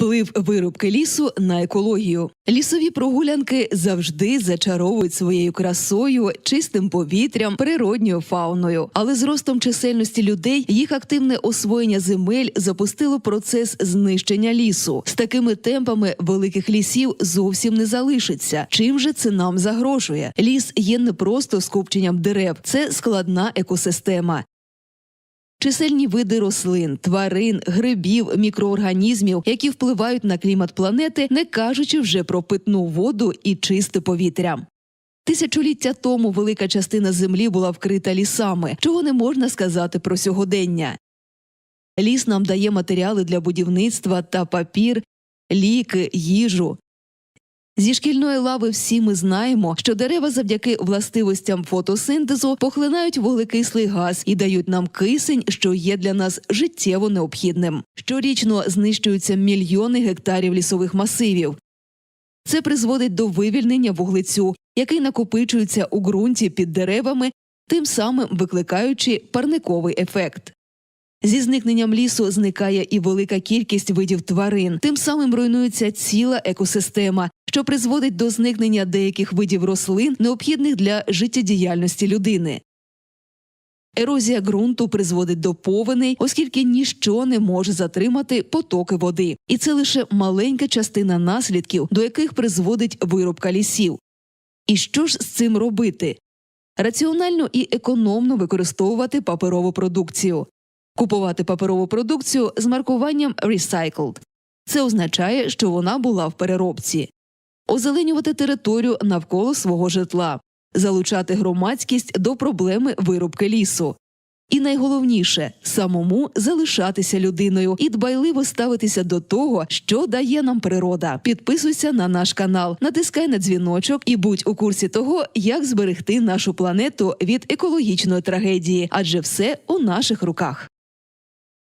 Вплив вирубки лісу на екологію. Лісові прогулянки завжди зачаровують своєю красою, чистим повітрям, природньою фауною. Але з ростом чисельності людей їх активне освоєння земель запустило процес знищення лісу. З такими темпами великих лісів зовсім не залишиться. Чим же це нам загрожує? Ліс є не просто скупченням дерев, це складна екосистема. Чисельні види рослин, тварин, грибів, мікроорганізмів, які впливають на клімат планети, не кажучи вже про питну воду і чисте повітря. Тисячоліття тому велика частина землі була вкрита лісами, чого не можна сказати про сьогодення. Ліс нам дає матеріали для будівництва та папір, ліки, їжу. Зі шкільної лави всі ми знаємо, що дерева завдяки властивостям фотосинтезу похлинають вуглекислий газ і дають нам кисень, що є для нас життєво необхідним. Щорічно знищуються мільйони гектарів лісових масивів. Це призводить до вивільнення вуглецю, який накопичується у ґрунті під деревами, тим самим викликаючи парниковий ефект. Зі зникненням лісу зникає і велика кількість видів тварин, тим самим руйнується ціла екосистема, що призводить до зникнення деяких видів рослин, необхідних для життєдіяльності людини. Ерозія ґрунту призводить до повеней, оскільки ніщо не може затримати потоки води, і це лише маленька частина наслідків, до яких призводить вирубка лісів. І що ж з цим робити? Раціонально і економно використовувати паперову продукцію. Купувати паперову продукцію з маркуванням «Recycled». Це означає, що вона була в переробці. Озеленювати територію навколо свого житла, залучати громадськість до проблеми вирубки лісу. І найголовніше самому залишатися людиною і дбайливо ставитися до того, що дає нам природа. Підписуйся на наш канал, натискай на дзвіночок і будь у курсі того, як зберегти нашу планету від екологічної трагедії, адже все у наших руках.